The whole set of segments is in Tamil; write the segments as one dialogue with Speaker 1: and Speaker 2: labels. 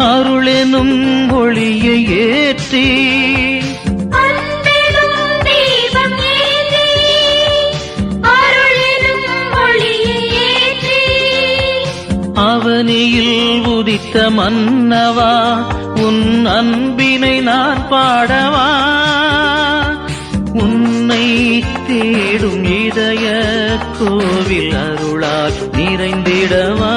Speaker 1: அருளெனும் ஒளியை ஏற்றி அவனியில் உதித்த மன்னவா உன் அன்பினை நான் பாடவா. உன்னை தேடும் இதய கோவில் அருளால் நிறைந்திடவா.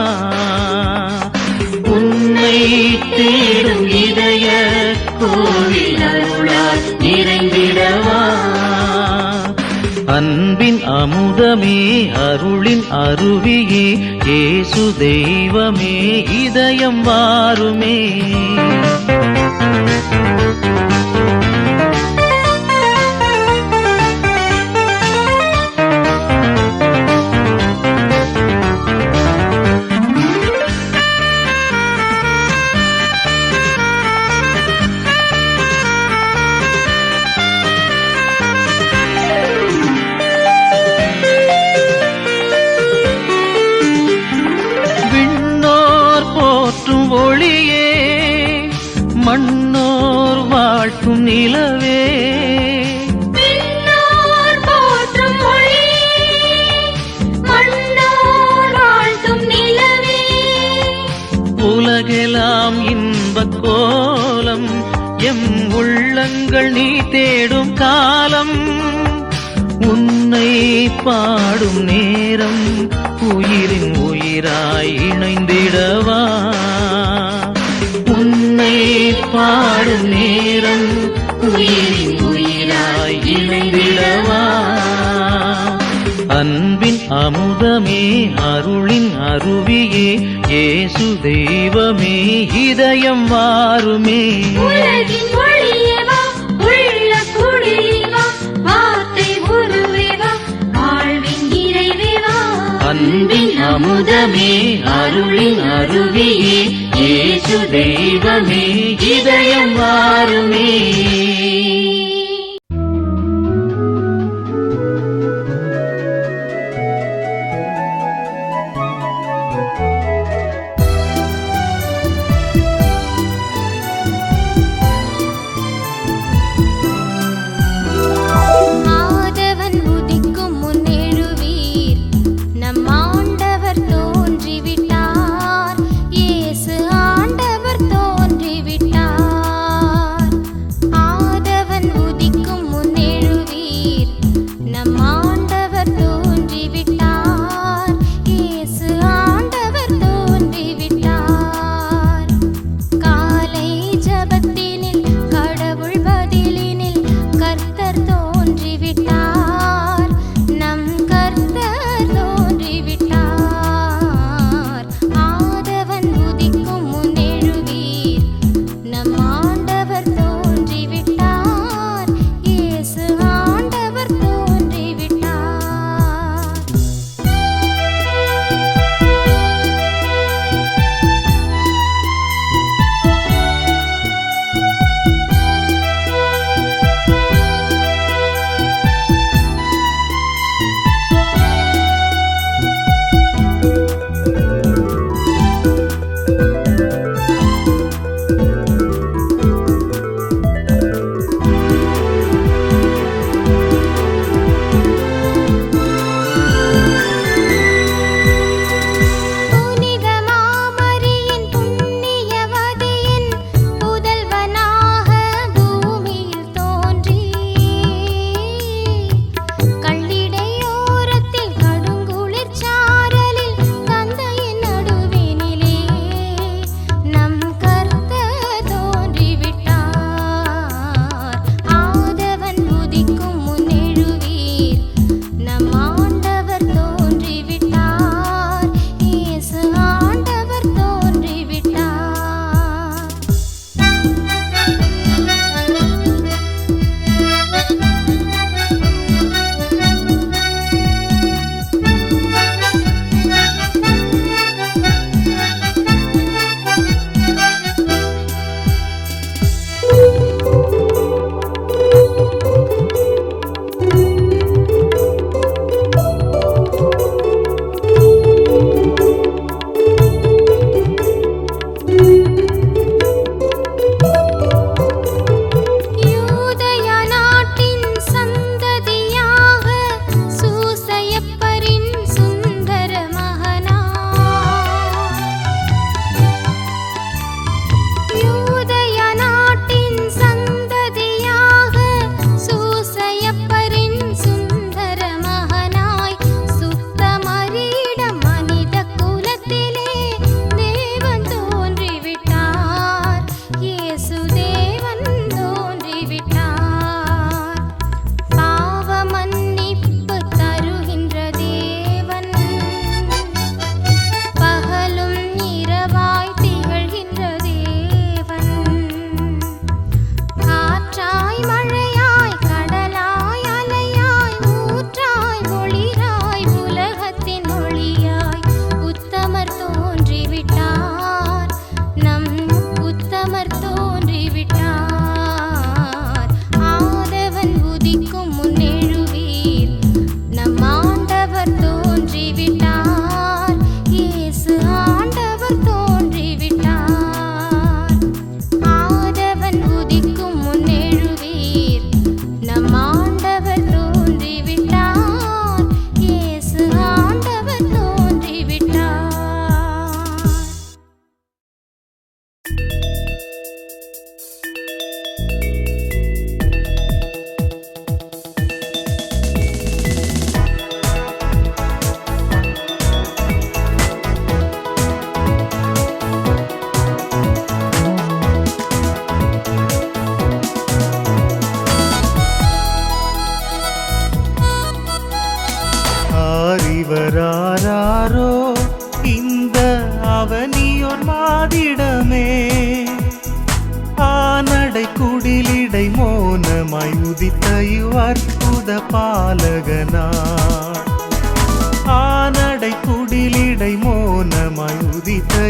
Speaker 1: அன்பின் அமுதமே அருளின் அருவியே ஏசு தெய்வமே இதயம் வாருமே. உலகெலாம் இன்பக் கோலம். எம் உள்ளங்கள் நீ தேடும் காலம். உன்னை பாடும் நேரம் உயிரின் உயிராய் இணைந்திடவா? உன்னை பாடும் நேரம் உயிரின் உயிராய் இணைந்திடவா? அமுதமே அருளின் அருவியே இயேசு தெய்வமே இதயம்
Speaker 2: வா
Speaker 1: அன்பின் அமுதமே அருளின் அருவியே இயேசு தெய்வமே இதயம் வாருமே.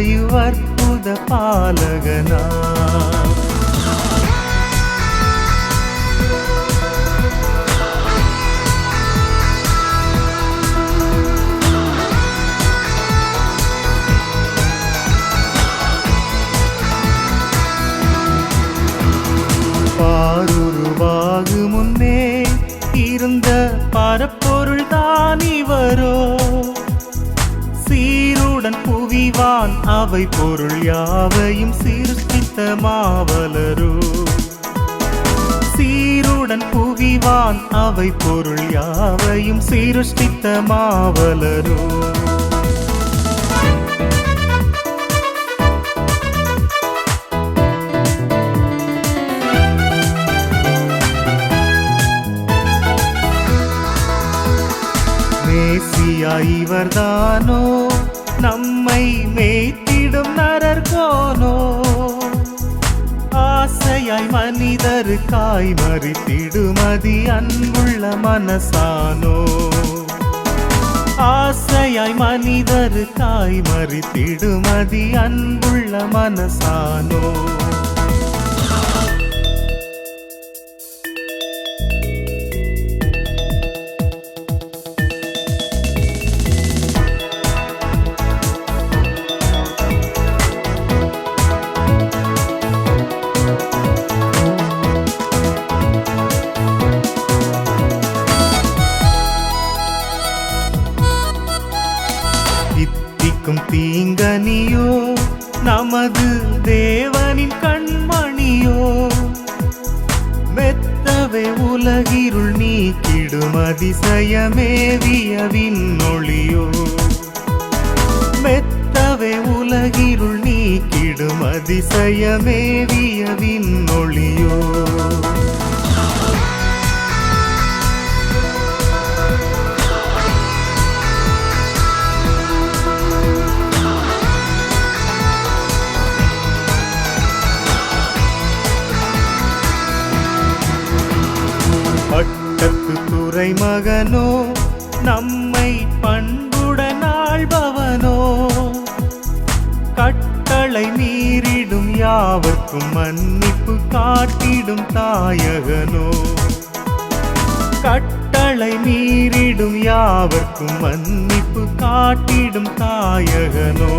Speaker 3: உதித்த இவ்வற்புத பாலகனா. பாருருவாகு முன்னே இருந்த பரப்பொருள் தான் இவரோ. புவிவான் அவை பொருள் யாவையும் சீர்தித்த மாவலரோ. சீருடன் புவிவான் அவை பொருள் யாவையும் சீருஷ்டித்த மாவலரோ. மறித்திடுமதி அன்புள்ள மனசானோ. ஆசையாய் மனிதருக்காய் மறித்திடுமதி அன்புள்ள மனசானோ. யாவர்க்கும் மன்னிப்பு காட்டிடும் தாயகனோ. கட்டளை மீறிடும் யாவர்க்கும் மன்னிப்பு காட்டிடும் தாயகனோ.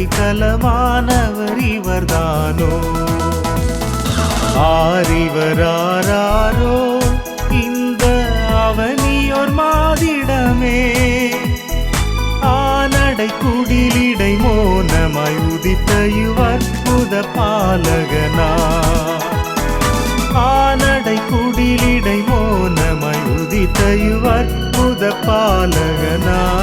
Speaker 3: அடைந்திடும் அடைக்கலமானவர் இவர்தானோ ஆறிவராரோ இந்த அவனியோர் மாதிடமே. ஆனடை குடிலிடை மோனமாய் உதித்த யுவற்புத பாலகனா? ஆனடை குடிலிடை மோனமாய் உதித்த யுவற்புத பாலகனா?